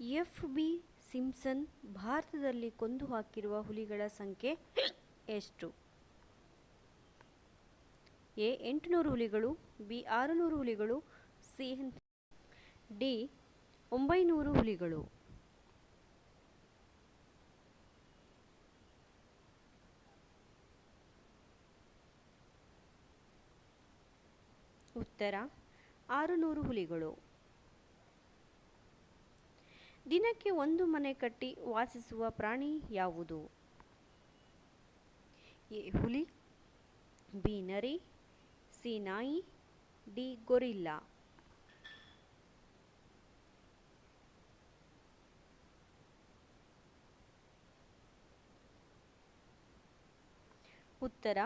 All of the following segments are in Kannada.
ಎಫ್ ಬಿ ಸಿಂಪ್ಸನ್ ಭಾರತದಲ್ಲಿ ಕೊಂದು ಹಾಕಿರುವ ಹುಲಿಗಳ ಸಂಖ್ಯೆ ಎಷ್ಟು? ಎ, ಎಂಟುನೂರು ಹುಲಿಗಳು, ಬಿ, ಆರುನೂರು ಹುಲಿಗಳು, ಸಿ ಡಿ, ಒಂಬೈನೂರು ಹುಲಿಗಳು. ಉತ್ತರ, ಆರುನೂರು ಹುಲಿಗಳು. ದಿನಕ್ಕೆ ಒಂದು ಮನೆ ಕಟ್ಟಿ ವಾಸಿಸುವ ಪ್ರಾಣಿ ಯಾವುದು? ಎ, ಹುಲಿ, ಬಿ, ನರಿ, ಸಿ, ನಾಯಿ, ಡಿ, ಗೊರಿಲ್ಲಾ. ಉತ್ತರ,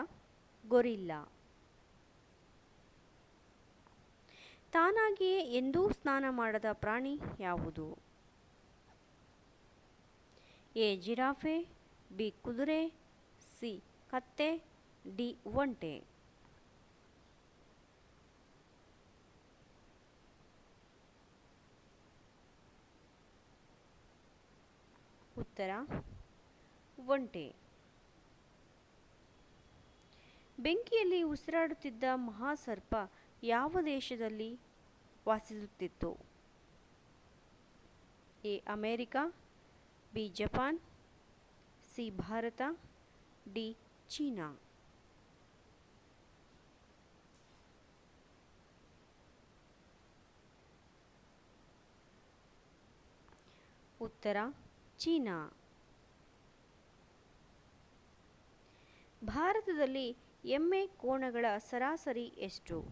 ಗೊರಿಲ್ಲಾ. ತಾನಾಗಿಯೇ ಎಂದೂ ಸ್ನಾನ ಮಾಡದ ಪ್ರಾಣಿ ಯಾವುದು? ಎ ಜಿರಾಫೆ, ಬಿ ಕುದುರೆ, ಸಿ ಕತ್ತೆ, ಡಿ ಒಂಟೆ. ಉತ್ತರ, ಒಂಟೆ. ಬೆಂಕಿಯಲ್ಲಿ ಉಸಿರಾಡುತ್ತಿದ್ದ ಮಹಾಸರ್ಪ ಯಾವ ದೇಶದಲ್ಲಿ ವಾಸಿಸುತ್ತಿತ್ತು? A America B Japan, C Bharat, D China. ಉತ್ತರ, ಚೀನಾ. ಭಾರತದಲ್ಲಿ ಎಮ್ಮೆ ಕೋಣಗಳ ಸರಾಸರಿ ಎಷ್ಟು?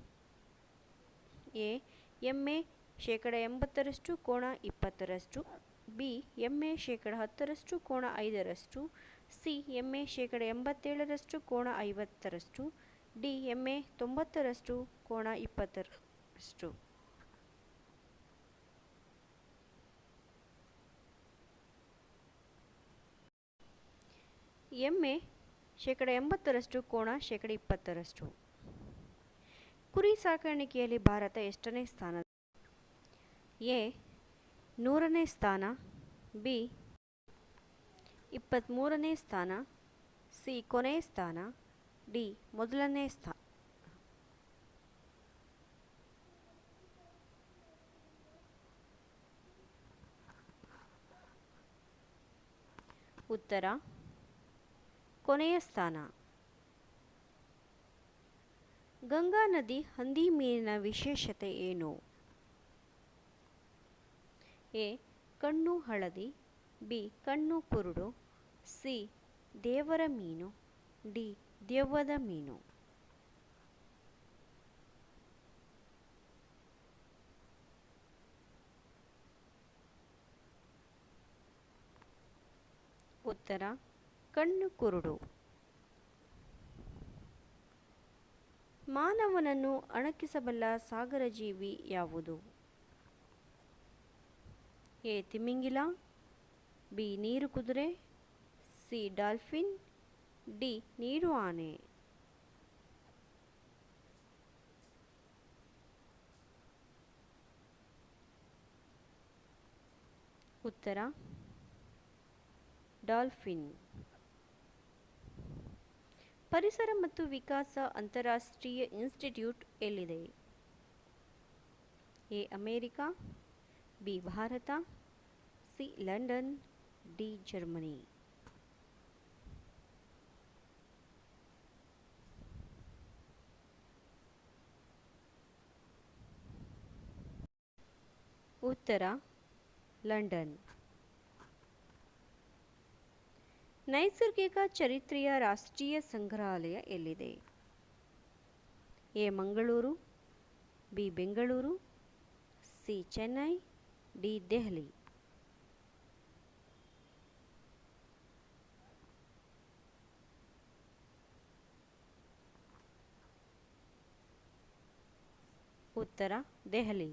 ಎ, ಎಮ್ಮೆ ಶೇಕಡ ಎಂಬತ್ತರಷ್ಟು, ಕೋಣ ಇಪ್ಪತ್ತರಷ್ಟು. ಬಿ ಎಮ್ಮೆ ಶೇಕಡ ಹತ್ತರಷ್ಟು ಕೋಣ ಐದರಷ್ಟು, ಸಿ ಎಮ್ಮೆ ಶೇಕಡ ಎಂಬತ್ತೇಳರಷ್ಟು ಕೋಣ ಐವತ್ತರಷ್ಟು, ಡಿ ಎಮ್ಮೆ ತೊಂಬತ್ತರಷ್ಟು ಕೋಣ ಇಪ್ಪತ್ತರಷ್ಟು. ಎಮ್ಮೆ ಶೇಕಡ ಎಂಬತ್ತರಷ್ಟು ಕೋಣ ಶೇಕಡ ಇಪ್ಪತ್ತರಷ್ಟು. ಕುರಿ ಸಾಕಾಣಿಕೆಯಲ್ಲಿ ಭಾರತ ಎಷ್ಟನೇ ಸ್ಥಾನ ಎ ನೂರನೇ ಸ್ಥಾನ, ಬಿ ಇಪ್ಪತ್ತ್ಮೂರನೇ ಸ್ಥಾನ, ಸಿ, ಕೊನೆಯ ಸ್ಥಾನ, ಡಿ, ಮೊದಲನೇ ಸ್ಥಾನ ಉತ್ತರ, ಕೊನೆಯ ಸ್ಥಾನ. ಗಂಗಾ ನದಿ ಹಂದಿ ಮೀನಿನ ವಿಶೇಷತೆ ಏನು? ಎ, ಕಣ್ಣು ಹಳದಿ, ಬಿ, ಕಣ್ಣು ಕುರುಡು, ಸಿ, ದೇವರ ಮೀನು, ಡಿ, ದೆವ್ವದ ಮೀನು. ಉತ್ತರ, ಕಣ್ಣು ಕುರುಡು. ಮಾನವನನ್ನು ಅಣಕಿಸಬಲ್ಲ ಸಾಗರ ಜೀವಿ ಯಾವುದು? ಎ ತಿಮಿಂಗಿಲ ಬಿ ನೀರು ಕುದುರೆ, ಸಿ ಡಾಲ್ಫಿನ್, ಡಿ ನೀರು ಆನೆ. ಉತ್ತರ, ಡಾಲ್ಫಿನ್. ಪರಿಸರ ಮತ್ತು ವಿಕಾಸ ಅಂತಾರಾಷ್ಟ್ರೀಯ ಇನ್ಸ್ಟಿಟ್ಯೂಟ್ ಎಲ್ಲಿದೆ? A America B Bharat, C London, D Germany. ಉತ್ತರ, ಲಂಡನ್. ನೈಸರ್ಗಿಕ ಚರಿತ್ರೆಯ ರಾಷ್ಟ್ರೀಯ ಸಂಗ್ರಹಾಲಯ ಎಲ್ಲಿದೆ? A Mangaluru, B Bengaluru, C Chennai D Delhi ಉತ್ತರ ದೆಹಲಿ